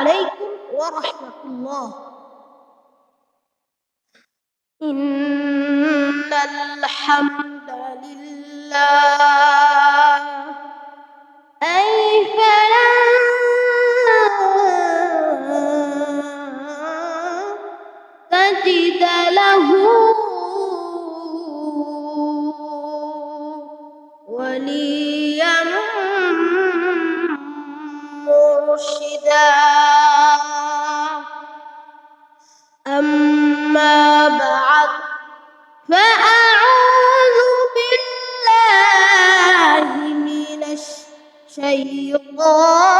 عليكم ورحمة الله. إن الحمد لله. أي فلا تجد له وليا مرشدا أما بعد فأعوذ بالله من الشيطان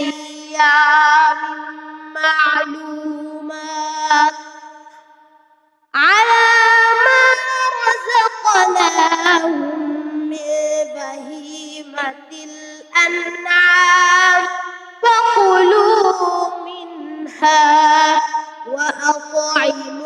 أيام معلومات على ما رزقناهم من بهيمة الأنعام فكلوا منها وأطعموا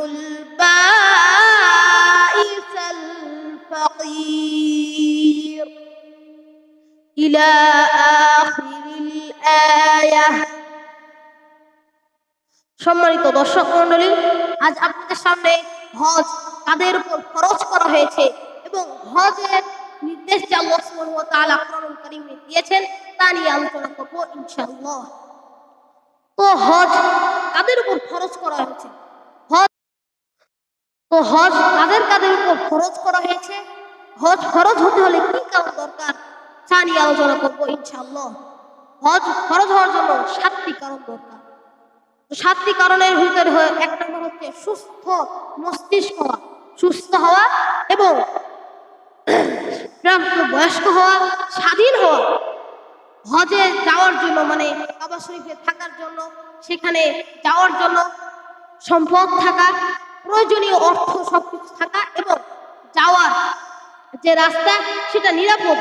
সম্মানিত দর্শক মন্ডলী আজ আপনাদের সামনে হজ কাদের উপর খরচ করা হয়েছে এবং হজের নির্দেশ যে আল্লাহ সুবহানাহু দিয়েছেন, তা নিয়ে আলোচনা করব ইনশাআল্লাহ। তো হজ কাদের উপর খরচ করা হয়েছে? হজ তো হজ কাদের কাদের উপর খরচ করা হয়েছে? হজ খরচ হতে হলে কি কারণ দরকার? তা নিয়ে আলোচনা করব ইনশাআল্লাহ। হজ খরচ হওয়ার জন্য সাতটি কারণ দরকার। সাতটি কারণের ভিতরে এক নম্বর হচ্ছে সুস্থ মস্তিষ্ক হওয়া, সুস্থ হওয়া এবং বয়স্ক হওয়া, স্বাধীন হওয়া। হজে যাওয়ার জন্য মানে কাবা শরীফে থাকার জন্য, সেখানে যাওয়ার জন্য সম্পদ থাকা, প্রয়োজনীয় অর্থ সবকিছু থাকা এবং যাওয়ার যে রাস্তা, সেটা নিরাপদ।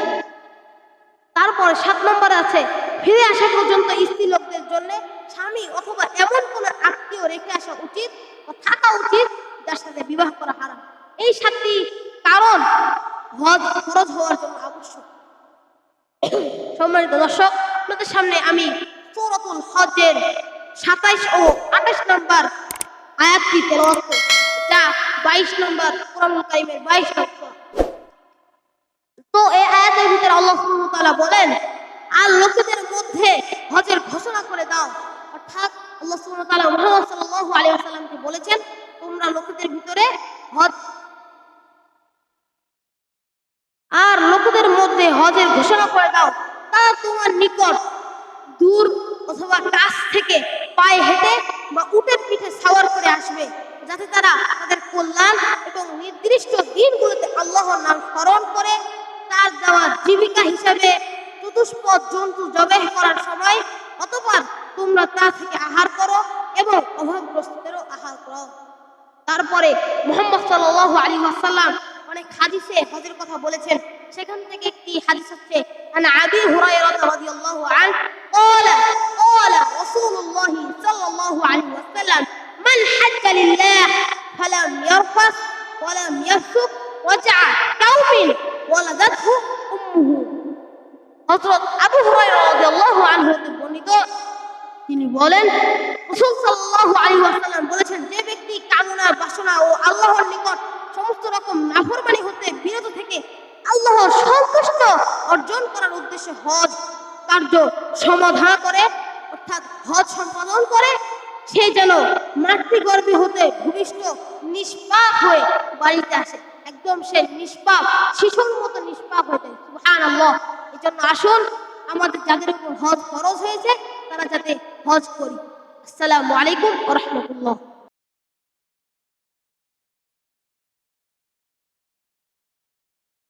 তারপরে সাত নম্বরে আছে ফিরে আসা পর্যন্ত স্ত্রী লোকদের জন্য স্বামী অথবা এমন কোন আত্মীয় রেখে আসা উচিত থাকা উচিত যার সাথে বিবাহ করা হারাম। এই সাতটি কারণ হজ খরচ হওয়ার জন্য আবশ্যক। সম্মানিত দর্শক, আপনাদের সামনে আমি সৌরতুল হজের সাতাইশ ও আঠাশ নম্বর আয়াতটি তেলাওয়াত যা বাইশ নম্বর কোরআনুল কারিমের বাইশ নম্বর তো এই আয়াতের ভিতরে আল্লাহ বলেন আর লোকেদের মধ্যে হজের ঘোষণা করে দাও। অর্থাৎ আল্লাহ সুবহানাহু ওয়া তাআলা মুহাম্মদ সাল্লাল্লাহু আলাইহি ওয়াসাল্লামকে বলেছেন, তোমরা লোকেদের ভিতরে হজ আর লোকেদের মধ্যে হজের ঘোষণা করে দাও। তা তোমার নিকট দূর অথবা কাছ থেকে পায়ে হেঁটে বা উটের পিঠে সাওয়ার করে আসবে, যাতে তারা তাদের কল্যাণ এবং নির্দিষ্ট দিনগুলোতে আল্লাহর নাম স্মরণ করে, তার দেওয়া জীবিকা হিসাবে চতুষ্পদ জন্তু জবেহ করার সময় অতপর তোমরা তা থেকে আহার করো এবং অভাবগ্রস্তদেরও আহার করো তারপরে মোহাম্মদ সাল আলী আসাল্লাম অনেক হাদিসে হজের কথা বলেছেন। সেখান থেকে একটি হাদিস হচ্ছে আন আবি হুরায়রা রাদিয়াল্লাহু আন ক্বালা ক্বালা রাসূলুল্লাহ সাল্লাল্লাহু আলাইহি ওয়াসাল্লাম মান হাজ্জা লিল্লাহ? ফালাম ইয়ারফাস ওয়ালাম ইয়াফসুক ওয়াজা'a কাউমিন ওয়ালাদাতহু হযরত আবু হুরায়রা রাদিয়াল্লাহু আনহু হতে বর্ণিত। তিনি বলেন, রাসূল সাল্লাল্লাহু আলাইহি ওয়াসাল্লাম বলেছেন, যে ব্যক্তি কামনা, বাসনা ও আল্লাহর নিকট সমস্ত রকম নাফরমানি হতে বিরত থেকে আল্লাহর সন্তুষ্ট অর্জন করার উদ্দেশ্যে হজ কার্য সমাধান করে, অর্থাৎ হজ সম্পাদন করে, সে যেন মাতৃগর্ভে হতে ভূমিষ্ঠ, নিষ্পাপ হয়ে বাড়িতে আসে। একদম সে নিষ্পাপ, শিশুর মতো নিষ্পাপ হয়ে যায়। সুবহানাল্লাহ। এই জন্য আসুন, আমাদের যাদের উপর হজ খরচ হয়েছে, তারা যাতে হজ করি। আসসালামু আলাইকুম রাহমাতুল্লাহ।